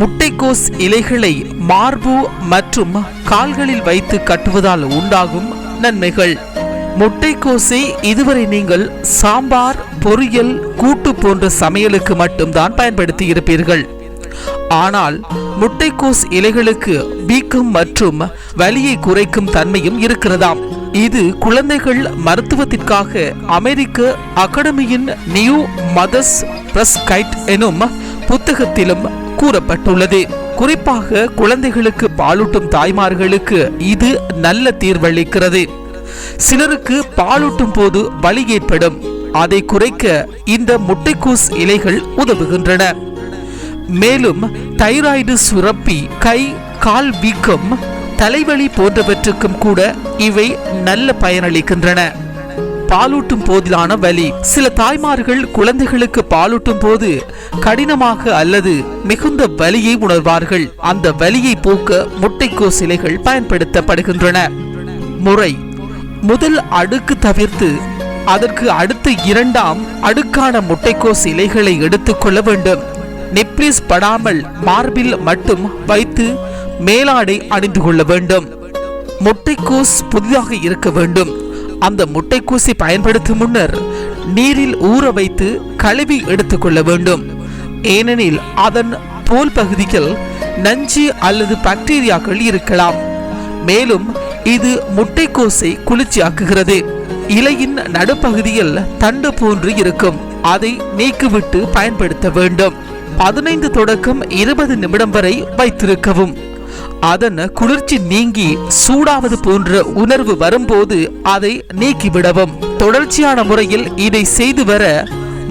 முட்டைக்கோஸ் இலைகளை மார்பு மற்றும் கால்களில் வைத்து கட்டுவதால் உண்டாகும் நன்மைகள். முட்டைக்கோஸை இதுவரை நீங்கள் சாம்பார் பொரியல் கூட்டு போன்ற சமையலுக்கு மட்டும்தான் பயன்படுத்தி இருப்பீர்கள் ஆனால் முட்டைக்கோஸ் இலைகளுக்கு வீக்கம் மற்றும் வலியை குறைக்கும் தன்மையும் இருக்கிறதாம். இது குழந்தைகள் மருத்துவத்திற்காக அமெரிக்க அகாடமியின் நியூ மதர்ஸ் பிரஸ்கைட் எனும் புத்தகத்திலும் கூறப்பட்டுள்ளது. குறிப்பாக குழந்தைகளுக்கு பாலூட்டும் தாய்மார்களுக்கு இது நல்ல தீர்வளிக்கிறது. சிலருக்கு பாலூட்டும் போது வலி ஏற்படும். அதை குறைக்க இந்த முட்டைக்கூஸ் இலைகள் உதவுகின்றன. மேலும் தைராய்டு சுரப்பி கை கால் வீக்கம் தலைவலி போன்றவற்றுக்கும் கூட இவை நல்ல பயனளிக்கின்றன. பாலூட்டும் போதிலான வலி. சில தாய்மார்கள் குழந்தைகளுக்கு பாலூட்டும் போது கடினமாக அல்லது மிகுந்த வலியை உணர்வார்கள். அந்த வலியை போக்க முட்டைக்கோஸ் இலைகள் பயன்படுத்தப்படுகின்றன. முறை. முதல் அடுக்கு தவிர்த்து அதற்கு அடுத்த இரண்டாம் அடுக்கான முட்டைக்கோஸ் இலைகளை எடுத்துக்கொள்ள வேண்டும். நெப்ளிஸ் படாமல் மார்பில் மட்டும் வைத்து மேலாடை அணிந்து கொள்ள வேண்டும். முட்டைக்கோஸ் புதிதாக இருக்க வேண்டும். அந்த முட்டைக்கூசி பயன்படுத்தும் முன்னர் நீரில் ஊற வைத்து கழுவி எடுத்துக்கொள்ள வேண்டும். ஏனெனில் அதன் தோல் பகுதிகள் நஞ்சு அல்லது பாக்டீரியாக்கள் இருக்கலாம். மேலும் இது முட்டைக்கோசை குளிர்ச்சியாக்குகிறது. இலையின் நடுப்பகுதியில் தண்டு போன்று இருக்கும். அதை நீக்கிவிட்டு பயன்படுத்த வேண்டும். பதினைந்து தொடக்கம் இருபது நிமிடம் வரை வைத்திருக்கவும். அதன் குளிர்ச்சி நீங்கி சூடாவது போன்ற உணர்வு வரும்போது அதை நீக்கிவிடவும். தொடர்ச்சியான முறையில் இதை செய்து வர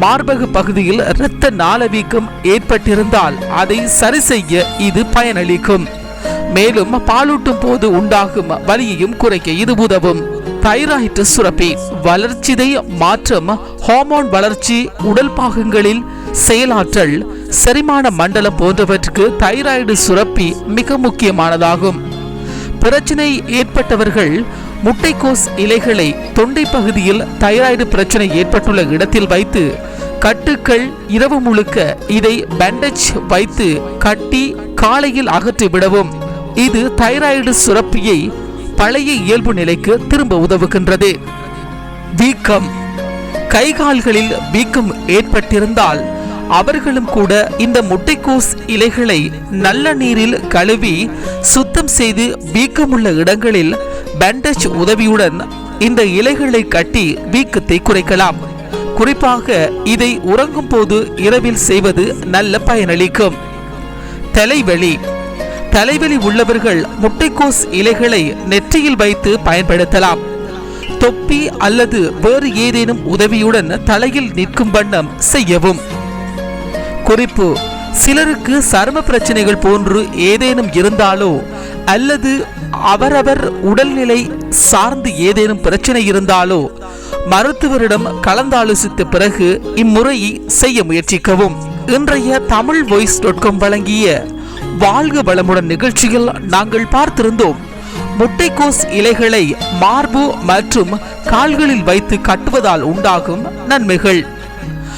மார்பக பகுதியில் இரத்த நாளவீக்கம் ஏற்பட்டிருந்தால் அதை சரி செய்ய இது பயனளிக்கும். மேலும் பாலூட்டும் போது உண்டாகும் வலியையும் குறைக்க இது உதவும். தைராய்டு சுரப்பி வளர்ச்சிதை மாற்றம் ஹார்மோன் வளர்ச்சி உடல் பாகங்களில் செயலாற்றல் செரிமான மண்டலம் போன்றவற்றுக்கு தைராய்டு சுரப்பி மிக முக்கியமானதாகும். பிரச்சனை ஏற்பட்டவர்கள் முட்டைக்கோஸ் இலைகளை தொண்டை பகுதியில் தைராய்டு பிரச்சனை ஏற்பட்டுள்ள இடத்தில் வைத்து கட்டுக்கள் இரவு முழுக்க இதை பேண்டேஜ் வைத்து கட்டி காலையில் அகற்றி விடவும். இது தைராய்டு சுரப்பியை பழைய இயல்பு நிலைக்கு திரும்ப உதவுகின்றது. வீக்கம். கைகால்களில் வீக்கம் ஏற்பட்டிருந்தால் அவர்களும் கூட இந்த முட்டைக்கோஸ் இலைகளை நல்ல நீரில் கழுவி சுத்தம் செய்து வீக்கமுள்ள இடங்களில் பேண்டேஜ் உதவியுடன் இந்த இலைகளை கட்டி வீக்கத்தை குறைக்கலாம். குறிப்பாக இதை உறங்கும் போது இரவில் செய்வது நல்ல பயனளிக்கும். தலைவலி. தலைவலி உள்ளவர்கள் முட்டைக்கோஸ் இலைகளை நெற்றியில் வைத்து பயன்படுத்தலாம். தொப்பி அல்லது வேறு ஏதேனும் உதவியுடன் தலையில் நிற்கும் வண்ணம் செய்யவும். குறிப்பு. சிலருக்கு சரும பிரச்சனைகள் போன்று ஏதேனும் இருந்தாலோ அல்லது அவரவர் உடல்நிலை சார்ந்து ஏதேனும் பிரச்சனை இருந்தாலோ மருத்துவரிடம் கலந்தாலோசித்த பிறகு இம்முறையை செய்ய முயற்சிக்கவும். இன்றைய தமிழ் வாய்ஸ் டாட் காம் வழங்கிய வாழ்க வளமுடன் நிகழ்ச்சியில் நாங்கள் பார்த்திருந்தோம். முட்டைக்கோஸ் இலைகளை மார்பு மற்றும் கால்களில் வைத்து கட்டுவதால் உண்டாகும் நன்மைகள்.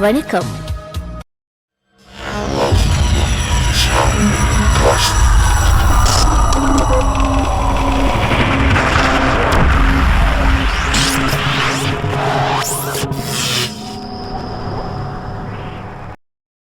வணக்கம்.